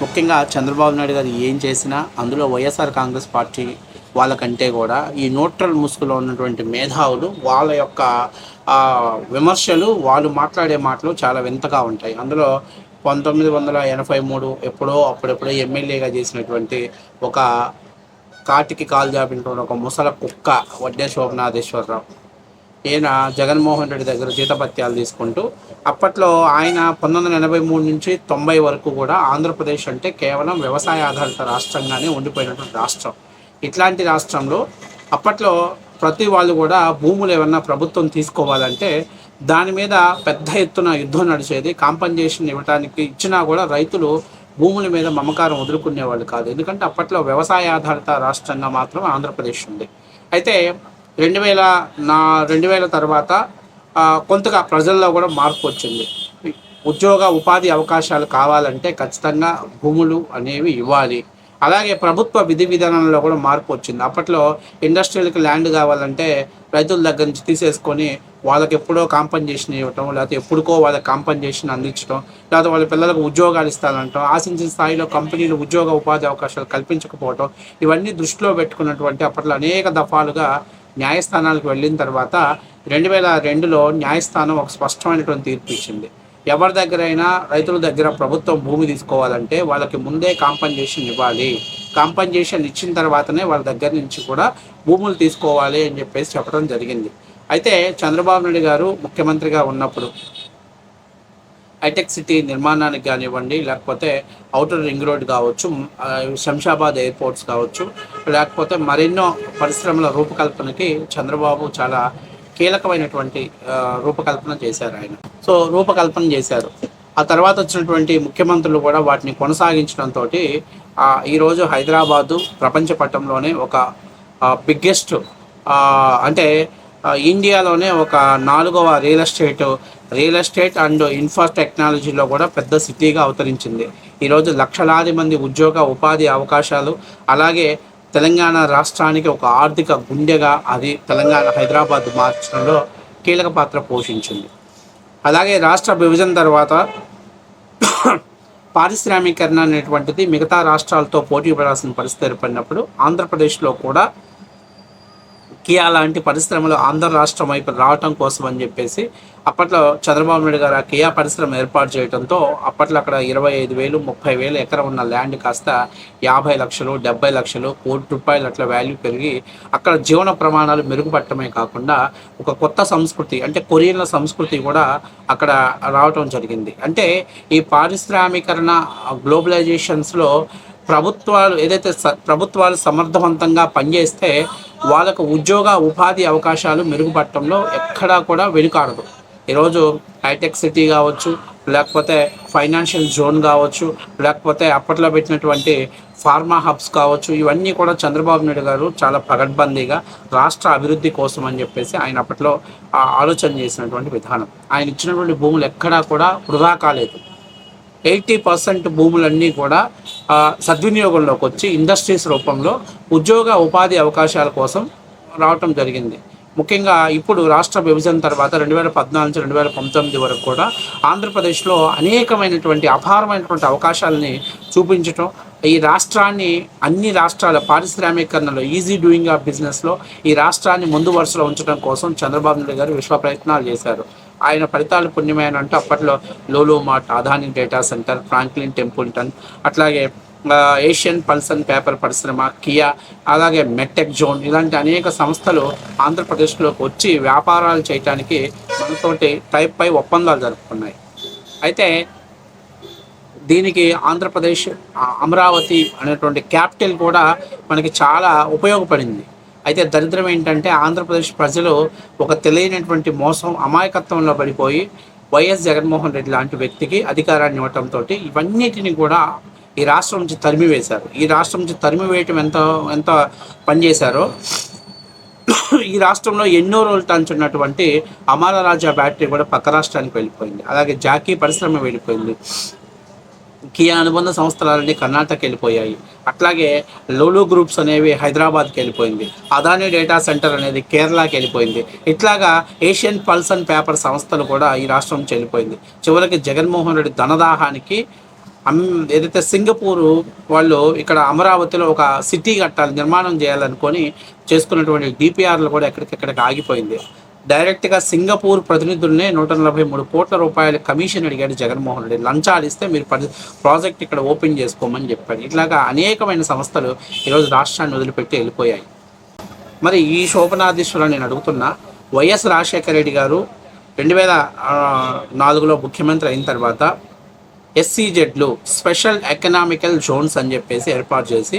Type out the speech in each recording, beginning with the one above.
ముఖ్యంగా చంద్రబాబు నాయుడు గారు ఏం చేసినా అందులో వైఎస్ఆర్ కాంగ్రెస్ పార్టీ వాళ్ళకంటే కూడా ఈ న్యూట్రల్ ముసుగులో ఉన్నటువంటి మేధావులు వాళ్ళ యొక్క విమర్శలు వాళ్ళు మాట్లాడే మాటలు చాలా వింతగా ఉంటాయి. అందులో పంతొమ్మిది వందల ఎనభై మూడు ఎప్పుడో అప్పుడెప్పుడో ఎమ్మెల్యేగా చేసినటువంటి ఒక కాటికి కాలు జాపినటువంటి ఒక ముసల కుక్క వడ్డే శోభనాథేశ్వరరావు ఈయన జగన్మోహన్ రెడ్డి దగ్గర జీతపత్యాలు తీసుకుంటూ అప్పట్లో ఆయన పంతొమ్మిది వందల ఎనభై మూడు నుంచి తొంభై వరకు కూడా ఆంధ్రప్రదేశ్ అంటే కేవలం వ్యవసాయ ఆధారిత రాష్ట్రంగానే ఉండిపోయినటువంటి రాష్ట్రం. ఇట్లాంటి రాష్ట్రంలో అప్పట్లో ప్రతి వాళ్ళు కూడా భూములు ఏమన్నా ప్రభుత్వం తీసుకోవాలంటే దాని మీద పెద్ద ఎత్తున యుద్ధం నడిచేది కాంపన్సేషన్ ఇవ్వడానికి ఇచ్చినా కూడా రైతులు భూముల మీద మమకారం వదులుకునేవాళ్ళు కాదు. ఎందుకంటే అప్పట్లో వ్యవసాయ ఆధారిత రాష్ట్రంగా మాత్రం ఆంధ్రప్రదేశ్ ఉంది. అయితే రెండు వేల నా రెండు వేల తర్వాత కొంతగా ప్రజల్లో కూడా మార్పు వచ్చింది. ఉద్యోగ ఉపాధి అవకాశాలు కావాలంటే ఖచ్చితంగా భూములు అనేవి ఇవ్వాలి. అలాగే ప్రభుత్వ విధి విధానంలో కూడా మార్పు వచ్చింది. అప్పట్లో ఇండస్ట్రియల్కి ల్యాండ్ కావాలంటే రైతుల దగ్గర నుంచి తీసేసుకొని వాళ్ళకి ఎప్పుడో కాంపన్సేషన్ ఇవ్వటం లేకపోతే ఎప్పుడుకో వాళ్ళకి కాంపన్సేషన్ అందించడం లేకపోతే వాళ్ళ పిల్లలకు ఉద్యోగాలు ఇస్తానంటాం ఆశించిన స్థాయిలో కంపెనీలు ఉద్యోగ ఉపాధి అవకాశాలు కల్పించకపోవటం ఇవన్నీ దృష్టిలో పెట్టుకున్నటువంటి అప్పట్లో అనేక దఫాలుగా న్యాయస్థానాలకు వెళ్ళిన తర్వాత రెండు వేల రెండులో న్యాయస్థానం ఒక స్పష్టమైనటువంటి తీర్పు ఇచ్చింది. ఎవరి దగ్గరైనా రైతుల దగ్గర ప్రభుత్వం భూమి తీసుకోవాలంటే వాళ్ళకి ముందే కాంపన్సేషన్ ఇవ్వాలి. కాంపన్సేషన్ ఇచ్చిన తర్వాతనే వాళ్ళ దగ్గర నుంచి కూడా భూములు తీసుకోవాలి అని చెప్పేసి చెప్పడం జరిగింది. అయితే చంద్రబాబు నాయుడు గారు ముఖ్యమంత్రిగా ఉన్నప్పుడు హైటెక్ సిటీ నిర్మాణానికి కానివ్వండి లేకపోతే అవుటర్ రింగ్ రోడ్ కావచ్చు శంషాబాద్ ఎయిర్పోర్ట్స్ కావచ్చు లేకపోతే మరెన్నో పరిశ్రమల రూపకల్పనకి చంద్రబాబు చాలా కీలకమైనటువంటి రూపకల్పన చేశారు ఆయన. సో రూపకల్పన చేశారు. ఆ తర్వాత వచ్చినటువంటి ముఖ్యమంత్రులు కూడా వాటిని కొనసాగించడంతో ఈరోజు హైదరాబాదు ప్రపంచ పట్టంలోనే ఒక బిగ్గెస్ట్ అంటే ఇండియాలోనే ఒక నాలుగవ real estate real estate and infra టెక్నాలజీలో కూడా పెద్ద సిటీగా అవతరించింది. ఈరోజు లక్షలాది మంది ఉద్యోగ ఉపాధి అవకాశాలు అలాగే తెలంగాణ రాష్ట్రానికి ఒక ఆర్థిక గుండెగా అది తెలంగాణ హైదరాబాద్ మార్చడంలో కీలక పాత్ర పోషించింది. అలాగే రాష్ట్ర విభజన తర్వాత పారిశ్రామీకరణ అనేటువంటిది మిగతా రాష్ట్రాలతో పోటీ పడాల్సిన పరిస్థితి ఏర్పడినప్పుడు ఆంధ్రప్రదేశ్లో కూడా కియా లాంటి పరిశ్రమలు ఆంధ్ర రాష్ట్రం వైపు రావటం కోసం అని చెప్పేసి అప్పట్లో చంద్రబాబు నాయుడు గారు ఆ కియా పరిశ్రమ ఏర్పాటు చేయడంతో అప్పట్లో అక్కడ ఇరవై ఐదు వేలు ముప్పై వేలు ఎకరం ఉన్న ల్యాండ్ కాస్త యాభై లక్షలు డెబ్బై లక్షలు కోటి రూపాయలు అట్లా వాల్యూ పెరిగి అక్కడ జీవన ప్రమాణాలు మెరుగుపడటమే కాకుండా ఒక కొత్త సంస్కృతి అంటే కొరియన్ల సంస్కృతి కూడా అక్కడ రావటం జరిగింది. అంటే ఈ పారిశ్రామీకరణ గ్లోబలైజేషన్స్లో ప్రభుత్వాలు ఏదైతే స- ప్రభుత్వాలు సమర్థవంతంగా పనిచేస్తే వాళ్ళకు ఉద్యోగ ఉపాధి అవకాశాలు మెరుగుపడటంలో ఎక్కడా కూడా వెనుకాడదు. ఈరోజు హైటెక్ సిటీ కావచ్చు లేకపోతే ఫైనాన్షియల్ జోన్ కావచ్చు లేకపోతే అప్పట్లో పెట్టినటువంటి ఫార్మా హబ్స్ కావచ్చు ఇవన్నీ కూడా చంద్రబాబు నాయుడు గారు చాలా పగడ్బందీగా రాష్ట్ర అభివృద్ధి కోసం అని చెప్పేసి ఆయన అప్పట్లో ఆలోచన చేసినటువంటి విధానం. ఆయన ఇచ్చినటువంటి భూములు ఎక్కడా కూడా వృధా కాలేదు. ఎయిటీ పర్సెంట్ భూములన్నీ కూడా సద్వినియోగంలోకి వచ్చి ఇండస్ట్రీస్ రూపంలో ఉద్యోగ ఉపాధి అవకాశాల కోసం రావటం జరిగింది. ముఖ్యంగా ఇప్పుడు రాష్ట్ర విభజన తర్వాత రెండు వేల పద్నాలుగు నుంచి రెండు వేల పంతొమ్మిది వరకు కూడా ఆంధ్రప్రదేశ్లో అనేకమైనటువంటి అపారమైనటువంటి అవకాశాలని చూపించటం ఈ రాష్ట్రాన్ని అన్ని రాష్ట్రాల పారిశ్రామికరణలో ఈజీ డూయింగ్ ఆఫ్ బిజినెస్లో ఈ రాష్ట్రాన్ని ముందు వరుసలో ఉంచడం కోసం చంద్రబాబు నాయుడు గారు విశ్వ ప్రయత్నాలు చేశారు. ఆయన ఫలితాలు పుణ్యమైన అంటే అప్పట్లో Lulu mart Adani data center Franklin Templeton అట్లాగే ఏషియన్ పల్సన్ పేపర్ పరిశ్రమ కియా అలాగే మెట్టెక్ జోన్ ఇలాంటి అనేక సంస్థలు ఆంధ్రప్రదేశ్లోకి వచ్చి వ్యాపారాలు చేయటానికి మనతోటి టైప్ పై ఒప్పందాలు జరుపుకున్నాయి. అయితే దీనికి ఆంధ్రప్రదేశ్ అమరావతి అనేటువంటి క్యాపిటల్ కూడా మనకి చాలా ఉపయోగపడింది. అయితే దరిద్రం ఏంటంటే ఆంధ్రప్రదేశ్ ప్రజలు ఒక తెలియనటువంటి మోసం అమాయకత్వంలో పడిపోయి వైఎస్ జగన్మోహన్ రెడ్డి లాంటి వ్యక్తికి అధికారాన్ని ఇవ్వటంతో ఇవన్నిటిని కూడా ఈ రాష్ట్రం నుంచి తరిమివేశారు. ఈ రాష్ట్రం నుంచి తరిమివేయటం ఎంత ఎంత పనిచేశారో ఈ రాష్ట్రంలో ఎన్నో రోజులు తంచున్నటువంటి అమర రాజా బ్యాటరీ కూడా పక్క రాష్ట్రానికి వెళ్ళిపోయింది. అలాగే జాకీ పరిశ్రమ వెళ్ళిపోయింది. కియా అనుబంధ సంస్థలన్నీ కర్ణాటక వెళ్ళిపోయాయి. అట్లాగే లోలో గ్రూప్స్ అనేవి హైదరాబాద్కి వెళ్ళిపోయింది. అదాని డేటా సెంటర్ అనేది కేరళకి వెళ్ళిపోయింది. ఇట్లాగా ఏషియన్ పల్స్ అండ్ పేపర్ సంస్థలు కూడా ఈ రాష్ట్రం నుంచి వెళ్ళిపోయింది. చివరికి జగన్మోహన్ రెడ్డి ధనదాహానికి అమ్ ఏదైతే సింగపూరు వాళ్ళు ఇక్కడ అమరావతిలో ఒక సిటీ కట్టాలి నిర్మాణం చేయాలనుకొని చేసుకున్నటువంటి డిపిఆర్లు కూడా ఎక్కడికెక్కడికి ఆగిపోయింది. డైరెక్ట్గా సింగపూర్ ప్రతినిధుల్నే నూట నలభై మూడు కోట్ల రూపాయల కమిషన్ అడిగాడు జగన్మోహన్ రెడ్డి. లంచాలు ఇస్తే మీరు ప్రాజెక్ట్ ఇక్కడ ఓపెన్ చేసుకోమని చెప్పాడు. ఇట్లాగా అనేకమైన సంస్థలు ఈరోజు రాష్ట్రాన్ని వదిలిపెట్టి వెళ్ళిపోయాయి. మరి ఈ శోభనాధీశ్వరం నేను అడుగుతున్నా వైఎస్ రాజశేఖర రెడ్డి గారు రెండు వేల నాలుగులో ముఖ్యమంత్రి అయిన తర్వాత ఎస్సీజెడ్లు స్పెషల్ ఎకనామికల్ జోన్స్ అని చెప్పేసి ఏర్పాటు చేసి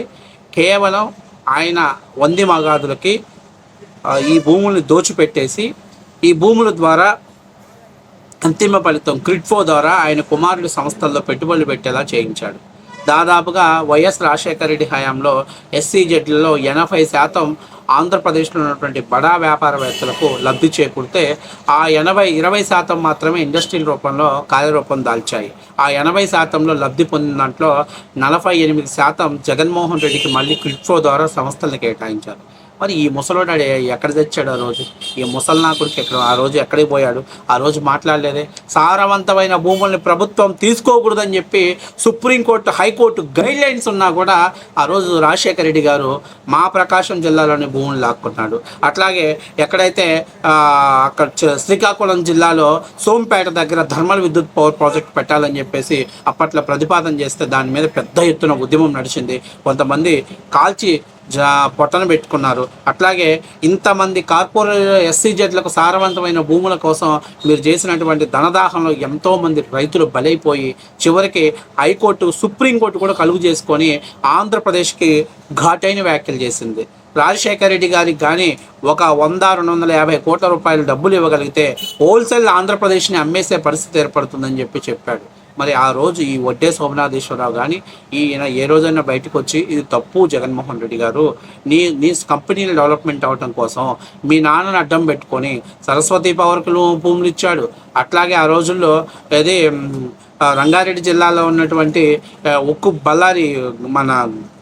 కేవలం ఆయన వంది మగాదులకి ఈ భూముల్ని దోచిపెట్టేసి ఈ భూముల ద్వారా అంతిమ ఫలితం క్రిట్ఫో ద్వారా ఆయన కుమారుడి సంస్థల్లో పెట్టుబడులు పెట్టేలా చేయించాడు. దాదాపుగా వైఎస్ రాజశేఖర రెడ్డి హయాంలో ఎస్సీజెడ్లలో ఎనభై శాతం ఆంధ్రప్రదేశ్లో ఉన్నటువంటి బడా వ్యాపారవేత్తలకు లబ్ధి చేకూరితే ఆ ఎనభై ఇరవై శాతం మాత్రమే ఇండస్ట్రియల్ రూపంలో కార్యరూపం దాల్చాయి. ఆ ఎనభై శాతంలో లబ్ధి పొందిన దాంట్లో నలభై ఎనిమిది శాతం జగన్మోహన్ రెడ్డికి మళ్ళీ క్రిడ్ఫో ద్వారా సంస్థలను కేటాయించారు. మరి ఈ ముసలోడు ఎక్కడ తెచ్చాడు ఆ రోజు? ఈ ముసలినాకుడికి ఎక్కడ ఆ రోజు ఎక్కడికి పోయాడు? ఆ రోజు మాట్లాడలేదే. సారవంతమైన భూముల్ని ప్రభుత్వం తీసుకోకూడదని చెప్పి సుప్రీంకోర్టు హైకోర్టు గైడ్ లైన్స్ ఉన్నా కూడా ఆ రోజు రాజశేఖర రెడ్డి గారు మా ప్రకాశం జిల్లాలోని భూములు లాక్కున్నాడు అట్లాగే ఎక్కడైతే అక్కడ చ- శ్రీకాకుళం జిల్లాలో సోంపేట దగ్గర థర్మల్ విద్యుత్ పవర్ ప్రాజెక్ట్ పెట్టాలని చెప్పేసి అప్పట్లో ప్రతిపాదన చేస్తే దాని మీద పెద్ద ఎత్తున ఉద్యమం నడిచింది. కొంతమంది కాల్చి జా పొట్టన పెట్టుకున్నారు. అట్లాగే ఇంతమంది కార్పొరేట్ ఎస్సీజెడ్లకు సారవంతమైన భూముల కోసం మీరు చేసినటువంటి ధనదాహంలో ఎంతోమంది రైతులు బలైపోయి చివరికి హైకోర్టు సుప్రీంకోర్టు కూడా కలుగు చేసుకొని ఆంధ్రప్రదేశ్కి ఘాటైన వ్యాఖ్యలు చేసింది. రాజశేఖర రెడ్డి గారికి కానీ ఒక వంద రెండు వందల యాభై కోట్ల రూపాయలు డబ్బులు ఇవ్వగలిగితే హోల్సేల్ ఆంధ్రప్రదేశ్ని అమ్మేసే పరిస్థితి ఏర్పడుతుందని చెప్పి చెప్పాడు. మరి ఆ రోజు ఈ వడ్డే సోమనాథేశ్వరరావు కానీ ఈయన ఏ రోజైనా బయటకు వచ్చి ఇది తప్పు జగన్మోహన్ రెడ్డి గారు. నీ నీ కంపెనీలు డెవలప్మెంట్ అవ్వటం కోసం మీ నాన్నని అడ్డం పెట్టుకొని సరస్వతి పవర్కులు భూములు ఇచ్చాడు. అట్లాగే ఆ రోజుల్లో అదే రంగారెడ్డి జిల్లాలో ఉన్నటువంటి ఉక్కు బళ్ళారి మన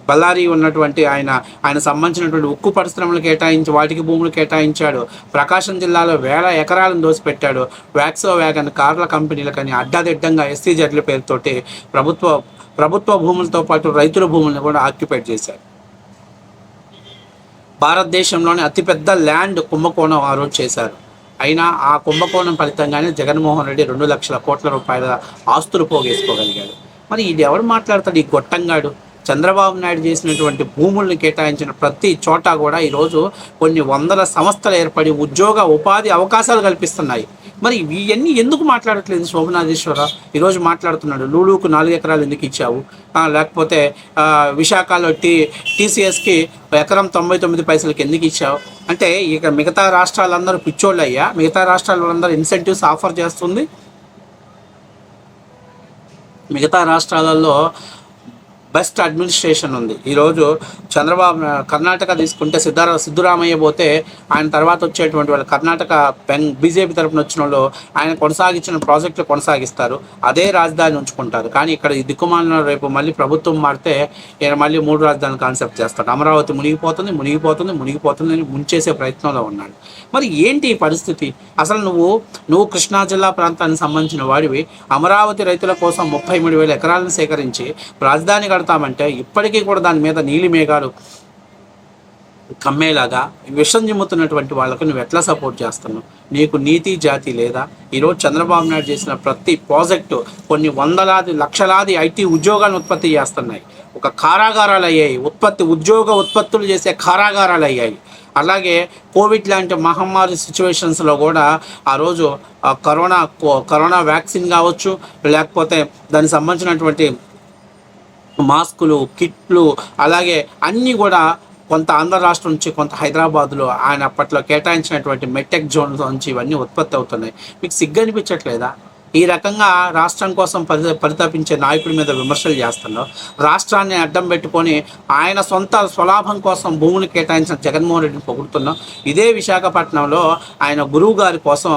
బళ్ళారి ఉన్నటువంటి ఆయన ఆయన సంబంధించినటువంటి ఉక్కు పరిశ్రమలు కేటాయించి వాటికి భూములు కేటాయించాడు. ప్రకాశం జిల్లాలో వేల ఎకరాలను దోసిపెట్టాడు. వ్యాక్సో వ్యాగన్ కార్ల కంపెనీలకని అడ్డాదిడ్డంగా ఎస్సీ జడ్ల పేరుతోటి ప్రభుత్వ ప్రభుత్వ భూములతో పాటు రైతుల భూములను కూడా ఆక్యుపైడ్ చేశారు. భారతదేశంలోని అతిపెద్ద ల్యాండ్ కుంభకోణం ఆ రోజు చేశారు. అయినా ఆ కుంభకోణం ఫలితంగానే జగన్మోహన్ రెడ్డి రెండు లక్షల కోట్ల రూపాయల ఆస్తులు పోగేసుకోగలిగాడు. మరి ఇది ఎవరు మాట్లాడతాడు ఈ గొట్టంగాడు? చంద్రబాబు నాయుడు చేసినటువంటి భూముల్ని కేటాయించిన ప్రతి చోట కూడా ఈరోజు కొన్ని వందల సంస్థలు ఏర్పడి ఉద్యోగ ఉపాధి అవకాశాలు కల్పిస్తున్నాయి. మరి ఇవన్నీ ఎందుకు మాట్లాడట్లేదు శోభనాథేశ్వరరావు ఈరోజు మాట్లాడుతున్నాడు లూలుకు నాలుగు ఎకరాలు ఎందుకు ఇచ్చావు? లేకపోతే విశాఖలో టీ టీసీఎస్కి ఎకరం తొంభై తొమ్మిది పైసలకి ఎందుకు ఇచ్చావు? అంటే ఇక మిగతా రాష్ట్రాలందరూ పిచ్చోళ్ళు అయ్యా మిగతా రాష్ట్రాల వాళ్ళందరూ ఇన్సెంటివ్స్ ఆఫర్ చేస్తుంది. మిగతా రాష్ట్రాలలో బెస్ట్ అడ్మినిస్ట్రేషన్ ఉంది. ఈరోజు చంద్రబాబు కర్ణాటక తీసుకుంటే సిద్ధారా సిద్ధురామయ్య పోతే ఆయన తర్వాత వచ్చేటువంటి వాళ్ళు కర్ణాటక బెంగ్ బీజేపీ తరపున వచ్చిన వాళ్ళు ఆయన కొనసాగించిన ప్రాజెక్టులు కొనసాగిస్తారు. అదే రాజధాని ఉంచుకుంటారు. కానీ ఇక్కడ ఈ దిక్కుమాలిన రేపు మళ్ళీ ప్రభుత్వం మారితే ఈయన మళ్ళీ మూడు రాజధాని కాన్సెప్ట్ చేస్తాడు. అమరావతి మునిగిపోతుంది మునిగిపోతుంది మునిగిపోతుంది అని ముంచేసే ప్రయత్నంలో ఉన్నాడు. మరి ఏంటి ఈ పరిస్థితి? అసలు నువ్వు నువ్వు కృష్ణా జిల్లా ప్రాంతానికి సంబంధించిన వాడివి. అమరావతి రైతుల కోసం ముప్పై మూడు వేల ఎకరాలను సేకరించి రాజధాని కడతామంటే ఇప్పటికీ కూడా దాని మీద నీలి మేఘాలు కమ్మేలాగా విషం చిమ్ముతున్నటువంటి వాళ్ళకు నువ్వు ఎట్లా సపోర్ట్ చేస్తున్నావు? నీకు నీతి జాతి లేదా? ఈరోజు చంద్రబాబు నాయుడు చేసిన ప్రతి ప్రాజెక్టు కొన్ని వందలాది లక్షలాది ఐటీ ఉద్యోగాలను ఉత్పత్తి చేస్తున్నాయి. ఒక కారాగారాలు అయ్యాయి. ఉత్పత్తి ఉద్యోగ ఉత్పత్తులు చేసే కారాగారాలు అయ్యాయి. అలాగే కోవిడ్ లాంటి మహమ్మారి సిచ్యువేషన్స్లో కూడా ఆ రోజు కరోనా కరోనా వ్యాక్సిన్ కావచ్చు లేకపోతే దానికి సంబంధించినటువంటి మాస్కులు కిట్లు అలాగే అన్నీ కూడా కొంత ఆంధ్ర రాష్ట్రం నుంచి కొంత హైదరాబాద్లో ఆయన అప్పట్లో కేటాయించినటువంటి మెటెక్ జోన్ నుంచి ఇవన్నీ ఉత్పత్తి అవుతున్నాయి. మీకు సిగ్గు అనిపించట్లేదా ఈ రకంగా రాష్ట్రం కోసం పరి పరితపించే నాయకుడి మీద విమర్శలు చేస్తున్నారు రాష్ట్రాన్ని అడ్డం పెట్టుకొని ఆయన సొంత స్వలాభం కోసం భూమిని కేటాయించిన జగన్మోహన్ రెడ్డిని పొగుడుతున్నాం ఇదే విశాఖపట్నంలో ఆయన గురువు గారి కోసం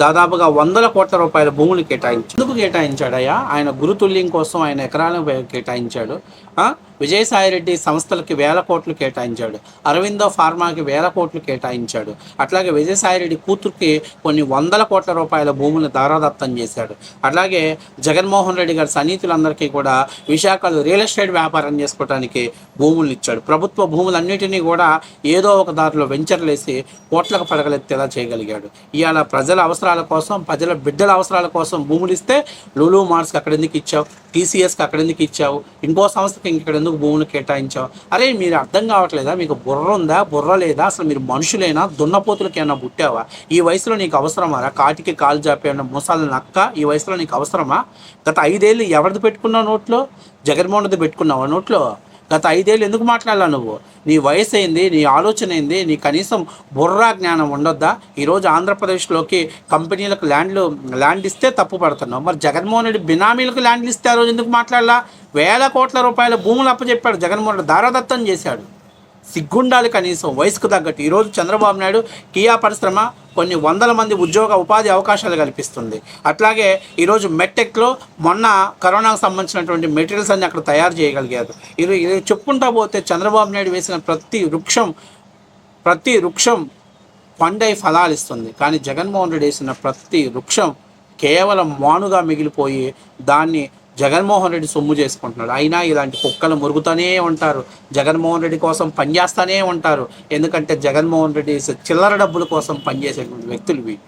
దాదాపుగా వందల కోట్ల రూపాయల భూములు కేటాయించాడు ఎందుకు కేటాయించాడయ్యా ఆయన గురుతుల్యం కోసం ఆయన ఎకరాలను కేటాయించాడు ఆ? విజయసాయిరెడ్డి సంస్థలకి వేల కోట్లు కేటాయించాడు. అరవిందో ఫార్మాకి వేల కోట్లు కేటాయించాడు. అట్లాగే విజయసాయిరెడ్డి కూతురికి కొన్ని వందల కోట్ల రూపాయల భూములను దారాదత్తం చేశాడు. అట్లాగే జగన్మోహన్ రెడ్డి గారి సన్నిహితులందరికీ కూడా విశాఖలో రియల్ ఎస్టేట్ వ్యాపారం చేసుకోవడానికి భూములు ఇచ్చాడు. ప్రభుత్వ భూములన్నిటినీ కూడా ఏదో ఒక దారిలో వెంచర్లేసి కోట్లకు పడగలెత్తేలా చేయగలిగాడు. ఇవాళ ప్రజల అవసరాల కోసం ప్రజల బిడ్డల అవసరాల కోసం భూములు ఇస్తే లూలు మార్స్కి అక్కడ ఎందుకు ఇచ్చావు? టీసీఎస్కి అక్కడ ఎందుకు ఇచ్చావు? ఇంకో సంస్థకి ఇంకెక్కడెందుకు ఎందుకు భూములు కేటాయించావు? అరే మీరు అర్థం కావట్లేదా? మీకు బుర్ర ఉందా? బుర్ర లేదా? అసలు మీరు మనుషులైనా? దున్నపోతులకి పుట్టావా? ఈ వయసులో నీకు అవసరమా? కాటికి కాలు చాపే మోసాలు నక్క ఈ వయసులో నీకు అవసరమా? గత ఐదేళ్ళు ఎవరిది పెట్టుకున్నావు నోట్లో? జగన్మోహన్ది పెట్టుకున్నావా నోట్లో? గత ఐదేళ్ళు ఎందుకు మాట్లాడాలా నువ్వు? నీ వయసు అయింది నీ ఆలోచన అయింది నీ కనీసం బుర్రా జ్ఞానం ఉండొద్దా? ఈరోజు ఆంధ్రప్రదేశ్లోకి కంపెనీలకు ల్యాండ్లు ల్యాండ్ ఇస్తే తప్పు పడుతున్నావు. మరి జగన్మోహన్ రెడ్డి బినామీలకు ల్యాండ్లు ఇస్తే ఆ రోజు ఎందుకు మాట్లాడాలా? వేల కోట్ల రూపాయల భూములు అప్పచెప్పాడు జగన్మోహన్ రెడ్డి దారాదత్తం చేశాడు. సిగ్గుండాలి కనీసం వయసుకు తగ్గట్టు. ఈరోజు చంద్రబాబు నాయుడు కియా పరిశ్రమ కొన్ని వందల మంది ఉద్యోగ ఉపాధి అవకాశాలు కల్పిస్తుంది. అట్లాగే ఈరోజు మెట్టెక్లో మొన్న కరోనాకు సంబంధించినటువంటి మెటీరియల్స్ అన్ని అక్కడ తయారు చేయగలిగారు. ఇది చెప్పుకుంటా పోతే చంద్రబాబు నాయుడు వేసిన ప్రతి వృక్షం ప్రతి వృక్షం పండై ఫలాలు ఇస్తుంది. కానీ జగన్మోహన్ రెడ్డి వేసిన ప్రతి వృక్షం కేవలం మానుగా మిగిలిపోయి దాన్ని జగన్మోహన్ రెడ్డి సొమ్ము చేసుకుంటున్నాడు. అయినా ఇలాంటి కుక్కలు మురుగుతూనే ఉంటారు. జగన్మోహన్ రెడ్డి కోసం పనిచేస్తూనే ఉంటారు. ఎందుకంటే జగన్మోహన్ రెడ్డి చిల్లర డబ్బుల కోసం పనిచేసేటువంటి వ్యక్తులు వీళ్ళు